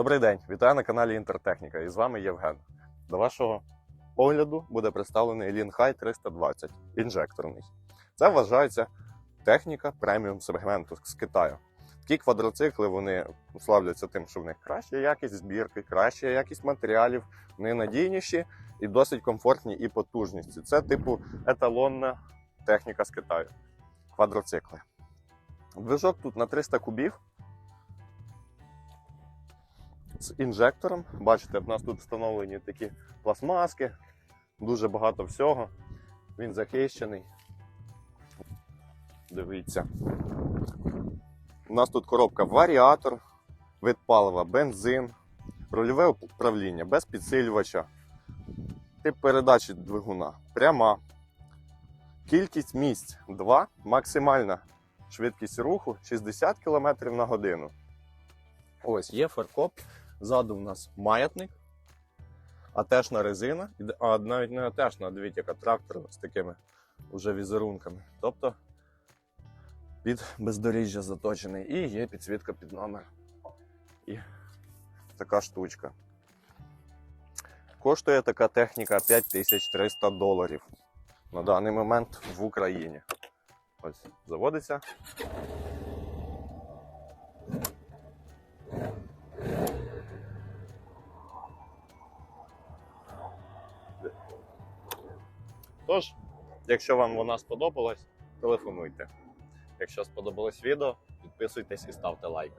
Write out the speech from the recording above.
Добрий день, вітаю на каналі Інтертехніка. І з вами Євген. До вашого огляду буде представлений Лінхай 320 інжекторний. Це вважається техніка преміум сегменту з Китаю. Такі квадроцикли вони славляться тим, що в них краща якість збірки, краща якість матеріалів, вони надійніші і досить комфортні і потужністі. Це типу еталонна техніка з Китаю. Квадроцикли. Движок тут на 300 кубів з інжектором. Бачите, в нас тут встановлені такі пластмаски, дуже багато всього. Він захищений. Дивіться. У нас тут коробка варіатор, вид палива, бензин, рульове управління без підсилювача, тип передачі двигуна, пряма. Кількість місць 2, максимальна швидкість руху 60 км на годину. Ось є фаркоп. Ззаду у нас маятник, атешна резина, а навіть не атешна, а дивіться, яка трактор з такими уже візерунками. Тобто під бездоріжжя заточений. І є підсвітка під номер. І така штучка. Коштує така техніка 5300 доларів на даний момент в Україні. Ось заводиться. Тож, якщо вам вона сподобалась, телефонуйте. Якщо сподобалось відео, підписуйтесь і ставте лайк.